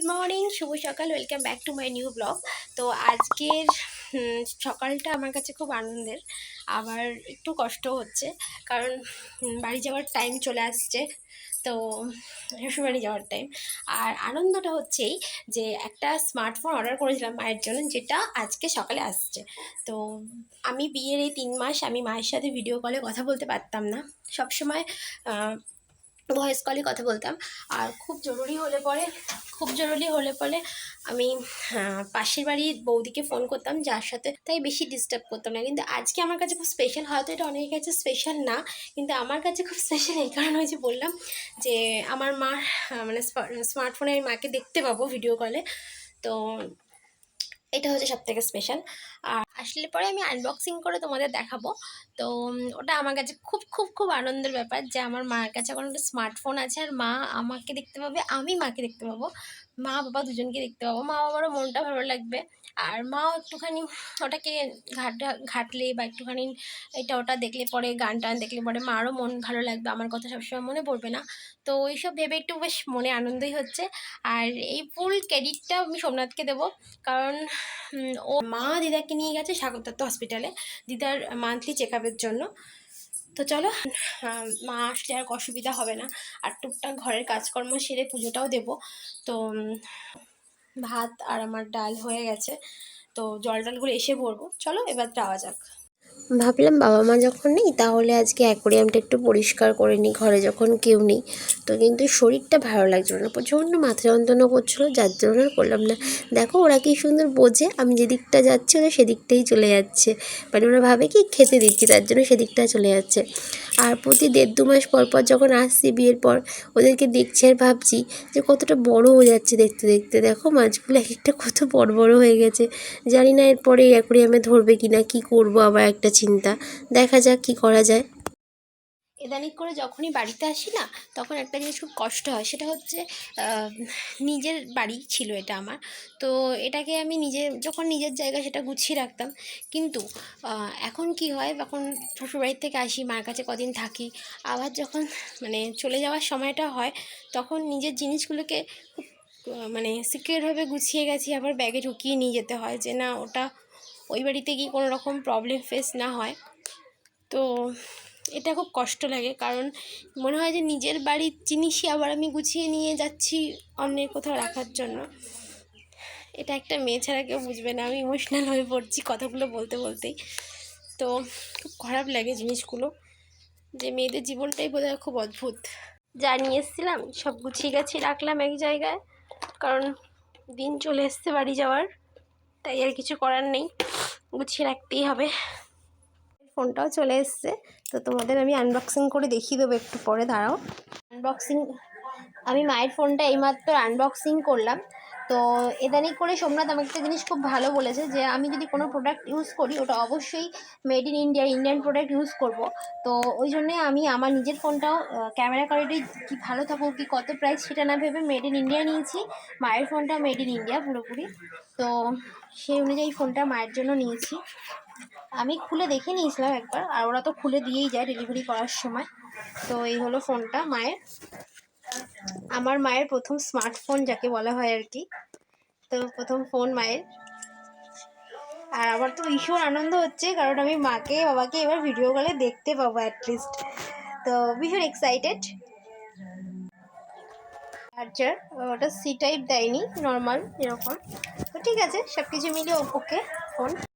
Good morning শুভ সকাল welcome back to my new blog তো আজকের সকালটা আমার কাছে খুব আনন্দের। আবার একটু কষ্ট হচ্ছে, কারণ বাড়ি যাওয়ার টাইম চলে আসছে, তো শ্বশুরবাড়ি যাওয়ার টাইম আর আনন্দটা হচ্ছেই যে একটা স্মার্টফোন অর্ডার করেছিলাম মায়ের জন্য, যেটা আজকে সকালে আসছে। তো আমি বিয়ের এই তিন মাস আমি মায়ের সাথে ভিডিও কলে কথা বলতে পারতাম না। সবসময় ভয়েস কলে কথা বলতাম। আর খুব জরুরি হলে পরে, খুব জরুরি হলে পরে আমি পাশের বাড়ির বৌদিকে ফোন করতাম, যার সাথে তাই বেশি ডিস্টার্ব করতাম না। কিন্তু আজকে আমার কাছে খুব স্পেশাল হয়তো এটা অনেকের কাছে স্পেশাল না, কিন্তু আমার কাছে খুব স্পেশাল এই কারণে হয়েছে বললাম যে, আমার মা মানে স্মার্টফোনে আমি মাকে দেখতে পাবো ভিডিও কলে তো এটা হচ্ছে সব থেকে স্পেশাল আর আসলে পরে আমি আনবক্সিং করে তোমাদের দেখাবো। তো ওটা আমার কাছে খুব খুব খুব আনন্দের ব্যাপার যে আমার মার কাছে এখন একটা স্মার্টফোন আছে আর মা আমাকে দেখতে পাবে, আমি মাকে দেখতে পাবো। মা বাবা দুজনকে দেখতে পাবো। মা বাবারও মনটা ভালো লাগবে। আর মাও একটুখানি ওটাকে ঘাট, ঘাটলে বা একটুখানি এটা ওটা দেখলে পরে গান টান দেখলে পরে মারও মন ভালো লাগবে। আমার কথা সবসময় মনে পড়বে না। তো ওইসব ভেবে একটু বেশ মনে আনন্দই হচ্ছে। আর এই ফুল ক্রেডিটটা আমি সোমনাথকে দেবো। কারণ ও মা দিদাকে নিয়ে গেছে স্বাগতত্ব হসপিটালে দিদার মান্থলি চেক আপের জন্য। তো চলো মা আসলে আর অসুবিধা হবে না। আর টুকটাক ঘরের কাজকর্ম সেরে পুজোটাও দেব। তো ভাত আর আমার ডাল হয়ে গেছে। তো জল ডালগুলো এসে ভরবো। চলো, এবার যাওয়া যাক। ভাবলাম বাবা মা যখন নেই, তাহলে আজকে অ্যাকোরিয়ামটা একটু পরিষ্কার করে নিই, ঘরে যখন কেউ নেই। তো কিন্তু শরীরটা ভালো লাগছিল না, প্রচণ্ড মাথা যন্ত্রণা করছিল, যার জন্য করলাম না। দেখো ওরা কি সুন্দর বোঝে, আমি যেদিকটা যাচ্ছি ওরা সেদিকটাই চলে যাচ্ছে। মানে ওরা ভাবে কি খেতে দিচ্ছি, তার জন্য সেদিকটা চলে যাচ্ছে। আর প্রতি দেড় দু মাস পর পর যখন আসছি বিয়ের পর, ওদেরকে দেখছি আর ভাবছি যে কতটা বড় হয়ে যাচ্ছে দেখতে দেখতে। দেখো মাছগুলো এক একটা কত বড় বড় হয়ে গেছে। জানি না এরপরে অ্যাকোরিয়ামে ধরবে কি না কী করব, আবার একটা চিন্তা। দেখা যাক কী করা যায়। এদানিক করে যখনই বাড়িতে আসি না, তখন একটা জিনিস খুব কষ্ট হয়। সেটা হচ্ছে নিজের বাড়ি ছিল এটা আমার। তো এটাকে আমি নিজে, যখন নিজের জায়গায় সেটা গুছিয়ে রাখতাম, কিন্তু এখন কি হয়? যখন শ্বশুরবাড়ির থেকে আসি, মার কাছে কদিন থাকি, আবার যখন মানে চলে যাওয়ার সময়টা হয়, তখন নিজের জিনিসগুলোকে খুব মানে সিকিউরভাবে গুছিয়ে গেছি। আবার ব্যাগে ঢুকিয়ে নিয়ে যেতে হয় যে, না, ওটা ওই বাড়িতে গিয়ে কোনো রকম প্রবলেম ফেস না হয়। তো এটা খুব কষ্ট লাগে কারণ মনে হয় যে নিজের বাড়ির জিনিসই আবার আমি গুছিয়ে নিয়ে যাচ্ছি অন্যের কোথাও রাখার জন্য। এটা একটা মেয়ে ছাড়া কেউ বুঝবে না। আমি ইমোশনাল হয়ে পড়ছি কথাগুলো বলতে বলতেই। তো খুব খারাপ লাগে জিনিসগুলো। যে মেয়েদের জীবনটাই বোধহয় খুব অদ্ভুত। যা নিয়ে এসেছিলাম, সব গুছিয়ে গেছি রাখলাম এক জায়গায়। কারণ দিন চলে এসছে বাড়ি যাওয়ার, তাই আর কিছু করার নেই। গুছিয়ে রাখতেই হবে। ফোনটাও চলে এসছে। তো তোমাদের আমি আনবক্সিং করে দেখিয়ে দেবো একটু পরে, দাঁড়াও। আনবক্সিং আমি মায়ের ফোনটা এইমাত্র আনবক্সিং করলাম। তো এদানি করে সোমনাথ আমাকে একটা জিনিস খুব ভালো বলেছে যে আমি যদি কোনো প্রোডাক্ট ইউজ করি, ওটা অবশ্যই made in India Indian product use করব। তো ওই জন্যে আমি আমার নিজের ফোনটাও ক্যামেরা কোয়ালিটি কি ভালো থাকুক, কি কত প্রাইস সেটা না ভেবে মেড ইন ইন্ডিয়া নিয়েছি। মায়ের ফোনটা মেড ইন ইন্ডিয়া পুরোপুরি। তো সেই অনুযায়ী ফোনটা মায়ের জন্য নিয়েছি। আমি খুলে দেখে নিয়েছিলাম একবার, আর ওরা তো খুলে দিয়েই যায় ডেলিভারি করার সময়। তো এই হলো ফোনটা মায়ের। আমার মায়ের প্রথম স্মার্টফোন যাকে বলা হয় আর কি। তো প্রথম ফোন মায়ের। আর আমার তো ভীষণ আনন্দ হচ্ছে, কারণ আমি মাকে, বাবাকে এবার ভিডিও কলে দেখতে পাবো অ্যাটলিস্ট তো ভীষণ এক্সাইটেড চার্জার ওটা সি টাইপ দেয়নি নর্মাল এরকম। তো ঠিক আছে সব কিছু মিলিয়ে ওকে ফোন